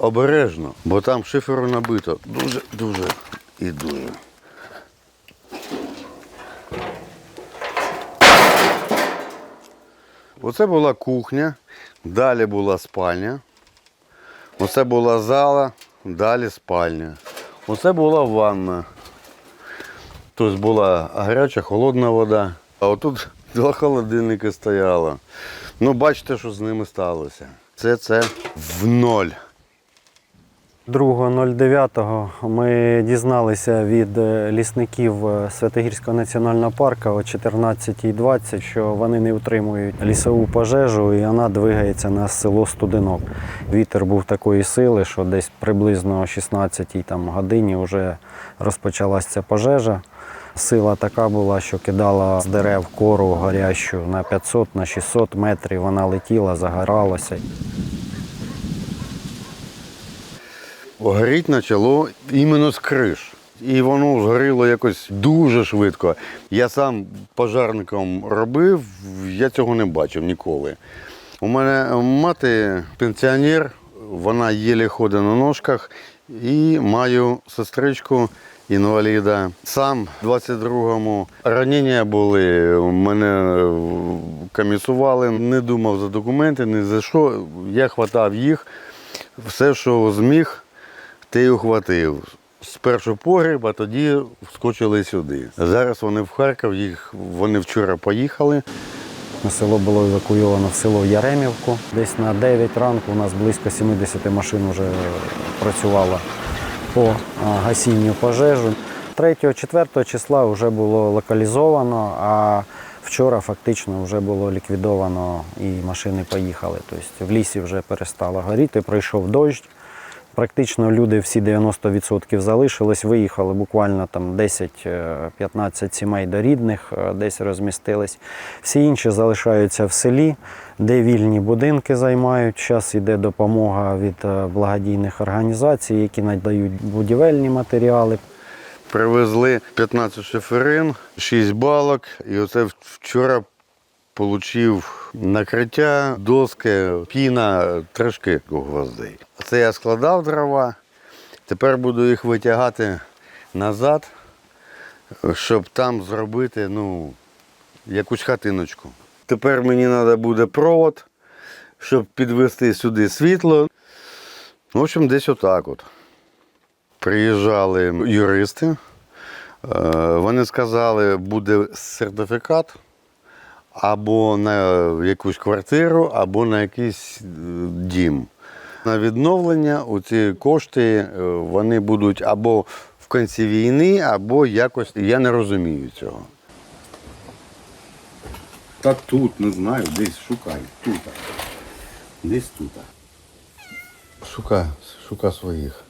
обережно, бо там шиферу набито дуже, дуже і дуже. Оце була кухня, далі була спальня. Оце була зала, далі спальня. Оце була ванна. Тут була гаряча, холодна вода. А отут два холодильники стояло. Ну, бачите, що з ними сталося. Це це в ноль. 2.09 ми дізналися від е, лісників е, Святогірського національного парку о 14.20, що вони не утримують лісову пожежу і вона двигається на село Студенок. Вітер був такої сили, що десь приблизно о 16 там, годині вже розпочалася ця пожежа. Сила така була, що кидала з дерев кору горящу на 500 на 600 метрів. Вона летіла, загоралася. Горіть почало іменно з криш. І воно згоріло якось дуже швидко. Я сам пожарником робив, я цього не бачив ніколи. У мене мати пенсіонер, вона єлі ходить на ножках і маю сестричку інваліда. Сам в 22-му ранення були, мене комісували, не думав за документи, ні за що. Я хватав їх, все, що зміг, ти ухватив. Спершу погріб, а тоді вскочили сюди. Зараз вони в Харків, їх вони вчора поїхали. Село було евакуйовано в село Яремівку. Десь на 9 ранку у нас близько 70 машин вже працювало по гасінню пожежу. 3-4 числа вже було локалізовано, а вчора фактично вже було ліквідовано і машини поїхали. Тобто в лісі вже перестало горіти, пройшов дощ. Практично люди всі 90% залишились, виїхали буквально там 10-15 сімей до рідних, е, десь розмістились. Всі інші залишаються в селі, де вільні будинки займають. Зараз йде допомога від е, благодійних організацій, які надають будівельні матеріали. Привезли 15 шиферин, 6 балок, і оце вчора отримав накриття, доски, піна, трошки гвоздей. Це я складав дрова. Тепер буду їх витягати назад, щоб там зробити ну, якусь хатиночку. Тепер мені треба буде провод, щоб підвести сюди світло. В общем, десь отак от. Приїжджали юристи. Е, Вони сказали, буде сертифікат або на якусь квартиру, або на якийсь е, дім. На відновлення ці кошти е, вони будуть або в кінці війни, або якось. Я не розумію цього. Та тут, не знаю, десь шукай. Тут. Десь тут. Шукай, шукай своїх.